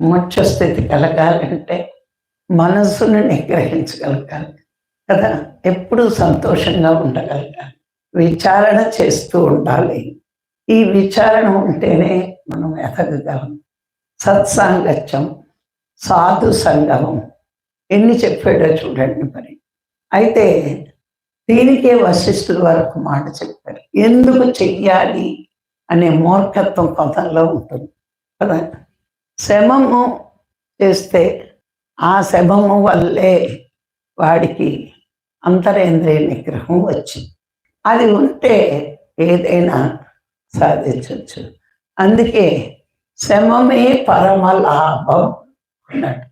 మోక్ష స్థితి కలగాలంటే మనస్సును నిగ్రహించగలగాలి కదా? ఎప్పుడూ సంతోషంగా ఉండగలగాలి. విచారణ చేస్తూ ఉండాలి. ఈ విచారణ ఉంటేనే మనం ఎదగగలం. సత్సాంగత్యం సాధు సంగమం. ఎన్ని చెప్పాడో చూడండి మరి. అయితే దీనికే వశిష్ఠుల వరకు మాట చెప్పారు. ఎందుకు చెయ్యాలి? అనే మూర్ఖత్వం పదంలో ఉంటుంది. కదా? శమము చేస్తే ఆ శమము వల్లే వాడికి అంతరేంద్రియ నిగ్రహం వచ్చింది. అది ఉంటే ఏదైనా సాధించవచ్చు అందుకే శమమే పరమ లాభం అన్నాడు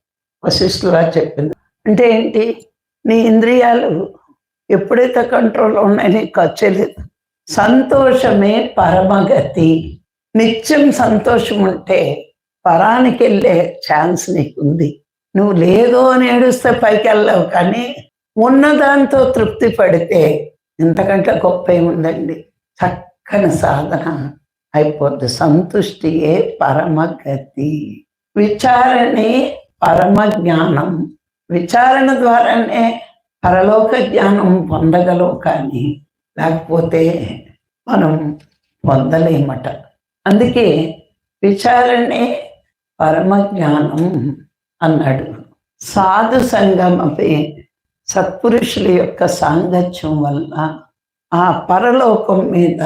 వశిష్ఠులా చెప్పింది. అంటే ఏంటి? నీ ఇంద్రియాలు ఎప్పుడైతే కంట్రోల్లో ఉన్నాయో నీకు ఖర్చు లేదు. సంతోషమే పరమగతి. నిత్యం సంతోషం ఉంటే పరానికి వెళ్ళే ఛాన్స్ నీకు ఉంది నువ్వు లేదు అని ఏడుస్తే పైకి వెళ్ళవు కానీ ఉన్నదాంతో తృప్తి పడితే ఇంతకంటే గొప్ప ఏముందండి? చక్కని సాధన అయిపోద్ది. సంతుష్టియే పరమగతి విచారణే పరమ జ్ఞానం. విచారణ ద్వారానే పరలోక జ్ఞానం పొందగలవు కానీ లేకపోతే మనం పొందలేమట. అందుకే విచారణే పరమ జ్ఞానం అన్నాడు. సాధు సంగమపై సత్పురుషుల యొక్క సాంగత్యం వల్ల ఆ పరలోకం మీద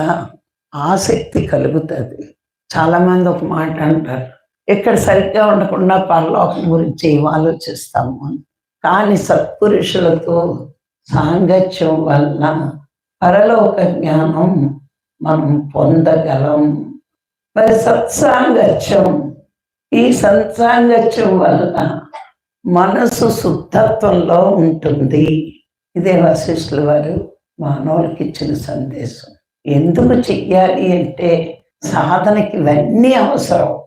ఆసక్తి కలుగుతుంది. చాలామంది ఒక మాట అంటారు ఇక్కడ సరిగ్గా ఉండకుండా పరలోకం గురించి ఆలోచిస్తాము? కానీ సత్పురుషులతో సాంగత్యం వల్ల పరలోక జ్ఞానం మనం పొందగలం. మరి సత్సాంగత్యం ఈ సంసాంగత్యం వల్ల మనసు శుద్ధత్వంలో ఉంటుంది. ఇదే వశిష్ఠుల వారు మానవులకి ఇచ్చిన సందేశం. ఎందుకు చెయ్యాలి అంటే సాధనకి ఇవన్నీ అవసరం.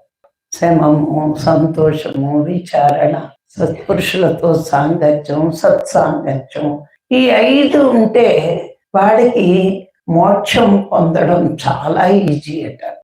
శ్రమము సంతోషము విచారణ సత్పురుషులతో సాంగత్యం సత్సాంగత్యం. ఈ ఐదు ఉంటే వాడికి మోక్షం పొందడం చాలా ఈజీ అట.